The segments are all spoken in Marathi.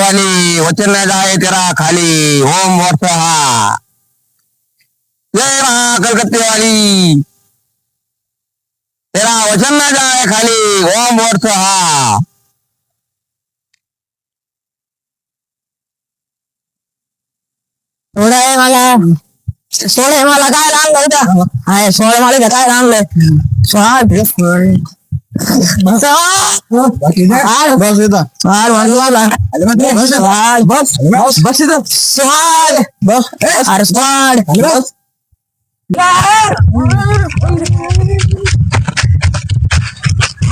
वाली वचन न जाए तेरा खाली ओम वर्ष हा जय महा कलकत्ते वाली तेरा वचन न जाए खाली. ओम वर्ष हा. सोळा मला. सोळा मला. काय आणलं उद्या आहे सोळा मला काय आणलंय बस बस इथं. बस. बस बस. इथं स्वाड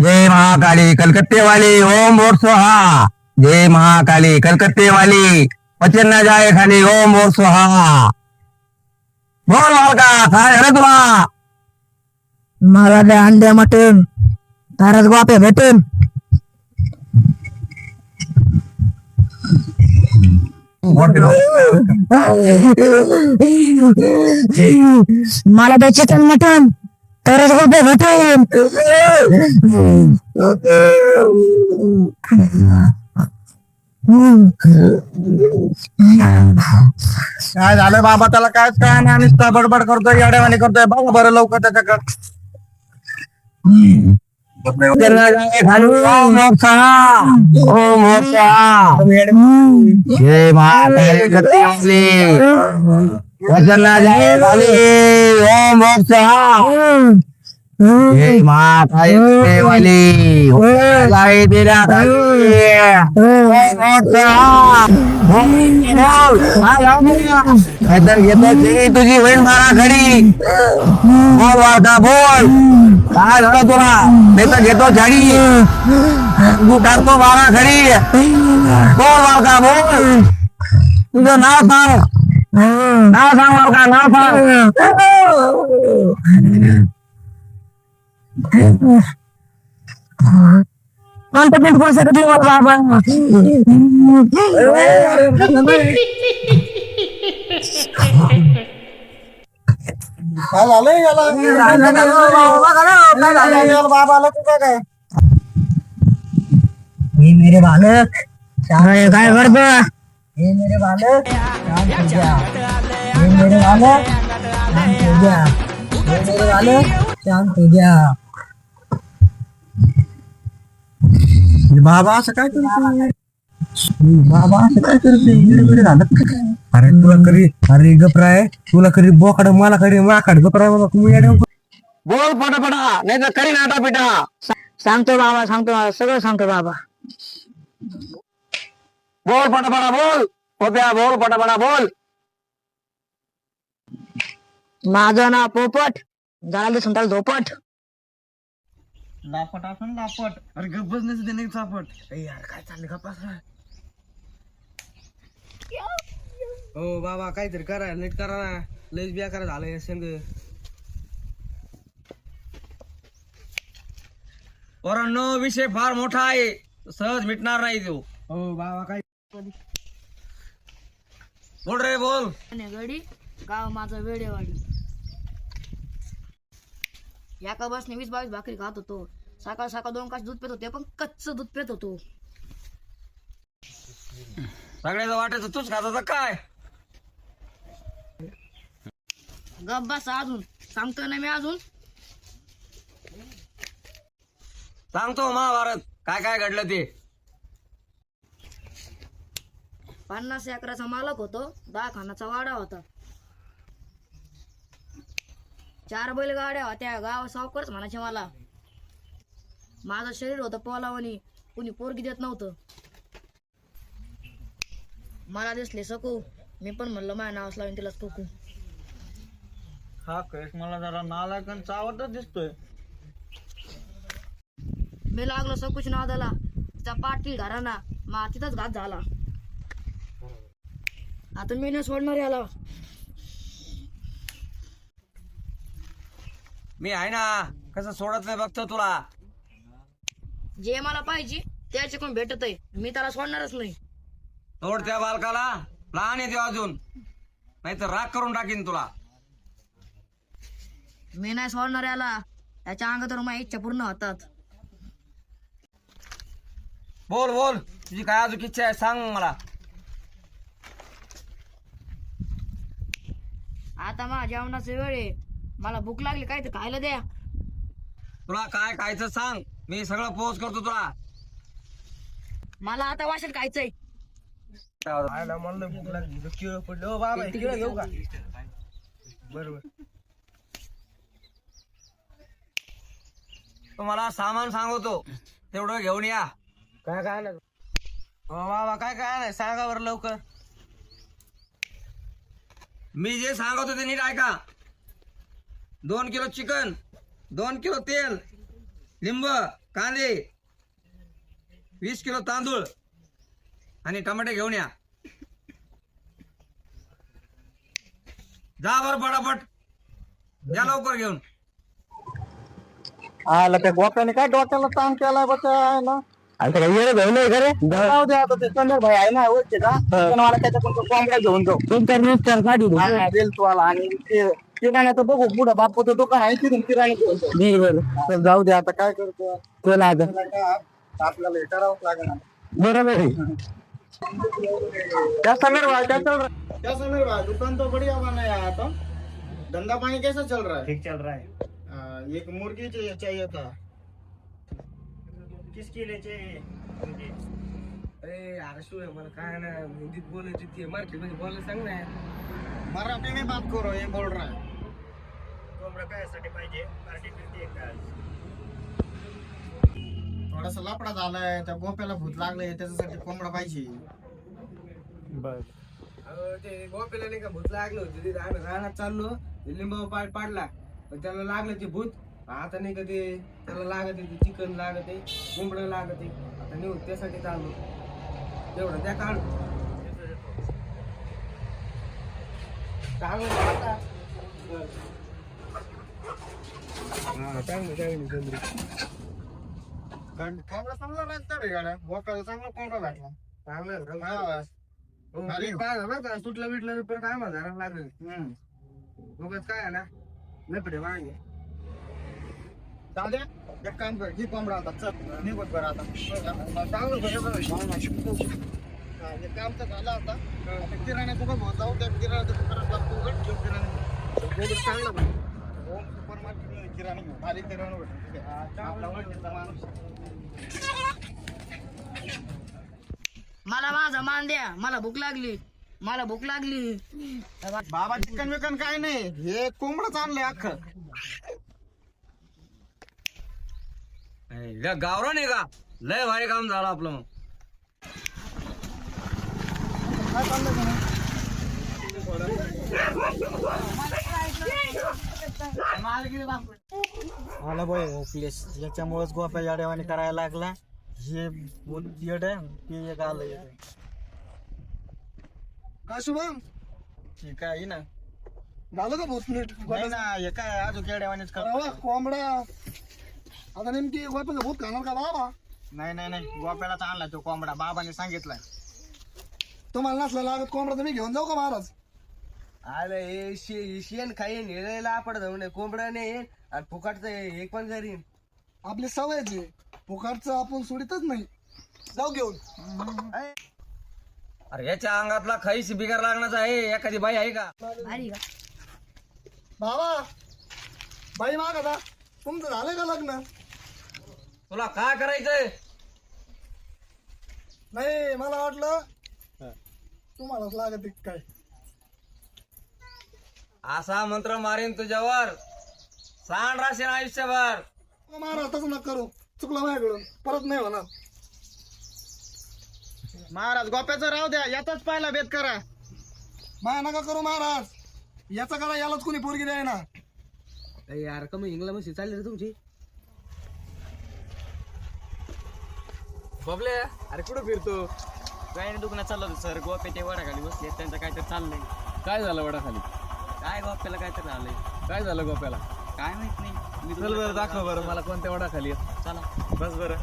जय महाकाली कलकत्ते वाली ओम वर्ष हा जय महाकाली कलकत्ते वाली वचन न जाए खाली ओम वर्ष हा बोल मालका काय झालं तुला मला ते अंडे मटन ताराच गोप्या भेटन। मला ते चिकन मटन। तरच गोप्या भेटन काय झालं बाबा? त्याला कायच काय नाही नुसता बडबड करतोय येड्यावानी करतोय. बाबा बरं लवकर त्याच्याकडे. जय महाकाली कत्तेवाली वचना जय काली ओम मोक्ष जय महाकाली कत्तेवाली जय तेरा काली तर घेतो ती तुझी बहीण मारा घडी बोल वाटा बोल काय झालं तुला मी तर घेतो झाडी तू टाकतो मारा घडी बोल वाटा बोल तुझं नाव सांग नाव सांग वारका नाव सांग कोणतं पीठ कोण शकत बाबा काय झालं याला बाबाला कुठं काय हे मेरे बालक काय काय करतो हे मेरे बालक हे मेरे बालक हे मेरे बालक बाबा असं काय करतो बाबा असं काय करते झालं अरे तुला करी अरे गपराय तुला करी बोकड मला करी माकड गपराय बाबा तुम्ही येड्या बोल पटापटा नाही तर करी नाटा पिटा सांगतो बाबा सांगतो बाबा, सगळं सांगतो बाबा. बोल पटापटा बोल. पोप्या बोल पटापटा बोल. माझं नाव पोपट. झाला दिसून त्याला झोपट. लापट आपण लापट. अरे गप्पच नसते नाही चापट. ए यार काय चाललं गप्पास हो बाबा काहीतरी करा नीट करा. ना लयच बिया करा झालं हे संग. पोरांनो विषय फार मोठा आहे. सहज मिटणार नाही तो. हो बाबा काय बोल रे बोल. गडी गाव माझं वेडेवाडी. या का बसने वीस बावीस भाकरी खात होतो. सकाळ सकाळ दोन काश दूध पित होते पण कच्च दूध पित होतो. सगळ्याचं वाटायचं तूच खात होता काय? गप बस अजून. सांगतोय ना मी अजून. सांगतो महाभारत. काय काय घडलं ते? पन्नास एकराचा मालक होतो दहा खानाचा वाडा होता. चार बैलगाड्या होत्या गाव सावकारच म्हणायचे मला. माझं शरीर होतं पोलावणी कुणी पोरगी देत नव्हतं. मला दिसले सकू मी पण म्हणलं माझ्या नाव लावून तिला सकू हा केस मला जरा नालायक आणि चावतच दिसतोय. मी लागलो सकूच नादाला तिचा पाटील घराना मा तिथंच घात झाला. आता मी नाही सोडणार याला. मी आहे ना कसं सोडत नाही बघतो तुला. जे मला पाहिजे त्याचे कोण भेटत आहे. मी त्याला सोडणारच नाही. तोड त्या बालकाला. लहान येते अजून. नाही तर राग करून टाकीन तुला. मी नाही सोडणार याला. त्याच्या अंगात माझ्या इच्छा पूर्ण होतात. बोल बोल. तुझी काय अजून इच्छा आहे सांग मला. आता माझ्या जेवणाचे वेळ आहे. मला भूक लागली काय तर खायला द्या. तुला काय खायचं सांग. मी सगळं पोच करतो तुला. मला आता वाशेल खायचंय. म्हणलं भूक लागली किळ पडलं. बाबा तिकडे घेऊ का? बरोबर. तुम्हाला सामान सांगतो. तेवढं घेऊन या. काय काय नाही बाबा काय काय नाही सांगा बरं लवकर. मी जे सांगत होते नीट ऐका. दोन किलो चिकन दोन किलो तेल लिंब कांदे वीस किलो तांदूळ आणि टमाटे घेऊन या. जा बर पटापट. या लवकर घेऊन. आला त्या गोप्याने काय डोक्याला ताण केलाय बचा ना आता काय येणं घेऊन नाही खरे जाऊ दे आता ते संदर भाई आहे ना ओळखते का? पण मला त्याच्याकडून कोंबड्या घेऊन जाऊ. काढू देल तू आला. आणि ते किराण्याचं बघू पुढं बापूचं दुकान आहे तिथून किराणे घेऊन जाऊ. बरोबर तर जाऊ दे आता काय करतो? चला आता. आपल्याला हे करावंच लागणार बरोबर आहे. क्या समीर भाई क्या चल रहा है क्या समीर भाई दुकान तो बढ़िया बनाया है तो धंधा पानी कैसा चल रहा है? ठीक चल रहा है. एक मुर्गी चाहिए चाहिए था किसके लिए चाहिए अरे यार शू आहे मला काय ना हिंदीत बोलायची ती मराठी मध्ये बोलायला सांग ना. मराठी में बात करो ये बोल रहा. है कोंबडा काय पाहिजे. पार्टी करते थोडासा लपडा झालाय. त्या गोप्याला भूत लागलंय. त्याच्यासाठी कोंबडा पाहिजे. ते गोप्याला नाही का भूत लागलं होतं? तिथे आम्ही रानात चाललो. लिंबावर पाय पाडला. पण त्याला लागलं ते भूत. आता नाही का ते त्याला लागत आहे चिकन लागत आहे कोंबडं लागत आहे आता नेऊ त्यासाठी चाललो तेवढं त्या काढ चांगलं आता. हा, चांगलं चांगलं चांगलं. कारण कोंबडा चांगला राहतात रे गाड्या चांगला कोंबडा भेटला चांगलं. हा. अरे. काय झालं का बिटलं परत आम्हाला धरायला लागलं. उगाच काय आहे ना लपडे मागे जाऊ दे एक काम कर ही कोंबडा आता चल निघत बरं आता चांगलं बरं काम तर झालं आता किराण्याचं बघ जाऊ त्या किराण्याचं दुकानात लागतो उघड किराणा चांगलं बरं. होम सुपर मार्केट किराणा घेऊ भारी किराणा भेटतो माणूस मला माझा मान द्या मला भूक लागली मला भूक लागली बाबा चिकन विकन काय नाही हे कोंबडच आणलंय अख्खं हे गावरान आहे का? लय भारी काम झालं आपलं मग. आला बाय प्लेस याच्यामुळेच गोप्या याड्यावानी करायला लागला. हे येड ते एक आलं काय शुभम? ठीक आहे ना. झालं का भूत नीट नाही ना हे काय अजून येड्यावानीच कर कोंबडा. आता नेमकी गोप्याचं भूत खाणार का बाबा? नाही नाही नाही. गोप्यालाच आणला तो कोंबडा. बाबाने सांगितलाय. तुम्हाला नसला लागत कोंबडा तुम्ही घेऊन जाऊ का महाराज? अरे हे शे- शेण खाईन हिरायला आपण जाऊन कोंबडा नाही आणि फुकाटचं एक पण जरी आपली सवयच फुकाटचं आपण सोडितच नाही. जाऊ घेऊन. अरे याच्या अंगातला खाईस बिगार लागण्याचा आहे. एखादी बाई आहे का? भारी का? बाबा बाई माग आता तुमचं झालंय का लग्न? तुला काय करायचंय? नाही मला वाटलं तुम्हालाच लागत काय. असा मंत्र मारीन तुझ्यावर. सांड राशीन आयुष्यभर. महाराज तसं नका करू. चुकलं माझ्याकडून. परत नाही होणार. महाराज गोप्याचं राहू द्या. याचाच पहिला भेद करा. माया नका करू महाराज. याचा करा यालाच कोणी पोरगी द्याय ना अरे यार का मग इंग्ला मशी चालली रे तुमची. बबले अरे कुठं फिरतो? काय नाही दुकानात चाललो होतो सर. गोप्या ते वडा खाली बसले त्यांचं काहीतरी चाललंय. काय झालं वडा खाली काय गोप्याला काहीतरी झालंय काय झालं गोप्याला? काय माहीत नाही. मी चल बरं दाखव बरं मला कोणत्या वडा खाली चला. बस बरं.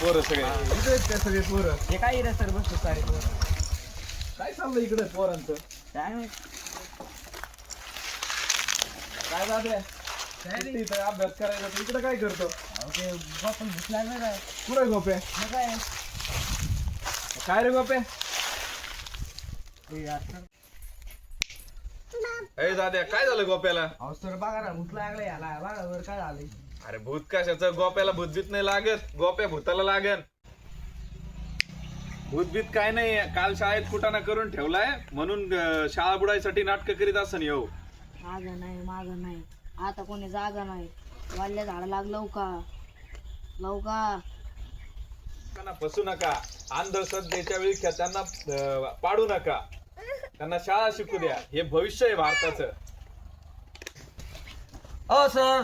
पोरं सगळे. आहेत काय सगळे पोरं. हे काय रे सर बसतो सारे काय चाललं इकडे पोरांचं? काय माहीत? काय इथं अभ्यास करायचा तू इकडे काय करतो? भूक आहे कुठे गोपे मग काय? काय रे गोपे दाद्या काय झालं गोप्याला? अहो सर बघा ना भूत लागलं याला. बघा वर काय झालंय. अरे भूत कशाचं? गोप्याला भूतबीत नाही लागत. गोप्या भूताला लागन. भूतबीत काय नाही काल शाळेत कुटाणा करून ठेवलाय. म्हणून अं, शाळा बुडायसाठी नाटक करीत असन येऊ माग नाही माग नाही. आता कोणी जागा नाही. वाल्या झाड लागलं का लवका. त्यांना फसू नका. अंधश्रद्धेच्या वेळी त्यांना अं, पाडू नका. त्यांना शाळा शिकू द्या. हे भविष्य आहे भारताचं. हो सर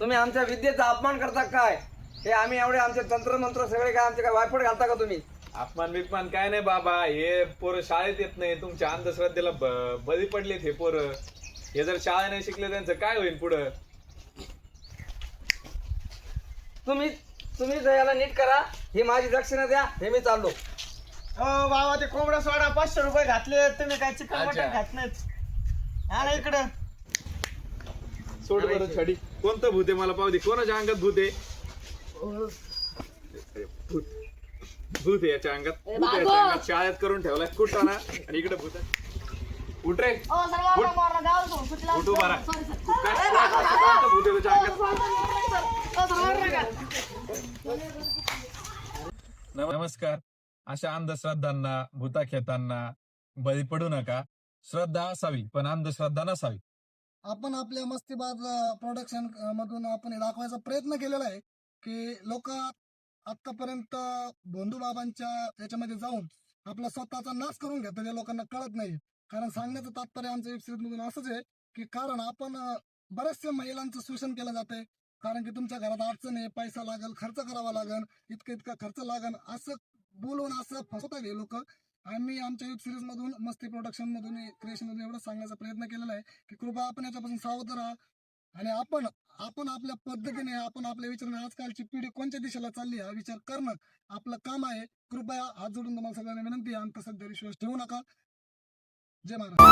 तुम्ही आमच्या विद्येचा अपमान करता काय? हे आम्ही एवढे आमचे तंत्र मंत्र सगळे काय आमचे काय वायफट घालता का तुम्ही? अपमान बिपमान काय नाही बाबा हे पोरं शाळेत येत नाही तुमच्या अंधश्रद्धेला ब- बळी पडलेत हे पोरं. हे जर शाळा नाही शिकले त्यांचं काय होईल पुढं? तुम्ही तुम्ही याला नीट करा ही माझी दक्षिणा द्या हे मी चाललो. ओ बाबा ते कोंबडा सोडा पाचशे रुपये घातले तुम्ही काय चिकन अच्छा. मटन घात नाहीत हा ना इकडं. सोड बरं छडी. कोणतं भूत आहे? मला पाहू दे. कोणाच्या अंगात भूत आहे? भूत. भूत आहे याच्या अंगात. भूत आहे याच्या अंगात. शाळेत करून ठेवलाय. कुठं ना आणि इकडे भूत आहे. उठ रे. उठ. उभा राहा. काय- कोणतं भूत आहे त्याच्या अंगात? नमस्कार. अशा अंधश्रद्धांना भूताखेतांना बळी पडू नका. श्रद्धा असावी पण अंधश्रद्धा नसावी. आपण आपल्या मस्तीबाद प्रोडक्शन मधून आपण दाखवायचा प्रयत्न केलेला आहे की लोक आतापर्यंत भोंदू बाबांच्या याच्यामध्ये जाऊन आपला स्वतःचा नाश करून घेतात हे लोकांना कळत नाही कारण सांगण्याचं तात्पर्य आमच्या वेबसिरीज मधून असंच आहे की कारण आपण बऱ्याचशा महिलांचं शोषण केलं जातंय. कारण की तुमच्या घरात अडचण आहे पैसा लागल खर्च करावा लागल इतकं इतका खर्च लागल असं बोलून असं फसवतात हे लोक. आम्ही आमच्या वेब सिरीज मधून मस्ती प्रोडक्शन मधून क्रिएशन मधून एवढं सांगण्याचा प्रयत्न केलेला आहे की कृपा आपण याच्यापासून सावध राहा. आणि आपण आपण आपल्या पद्धतीने आपण आपल्या विचाराने आजकालची पिढी कोणत्या दिशेला चालली हा विचार करणं आपलं काम आहे. कृपया हात जोडून तुम्हाला सगळ्यांना विनंती आहे. आणि तसंच विश्वास ठेवू नका. जय महाराज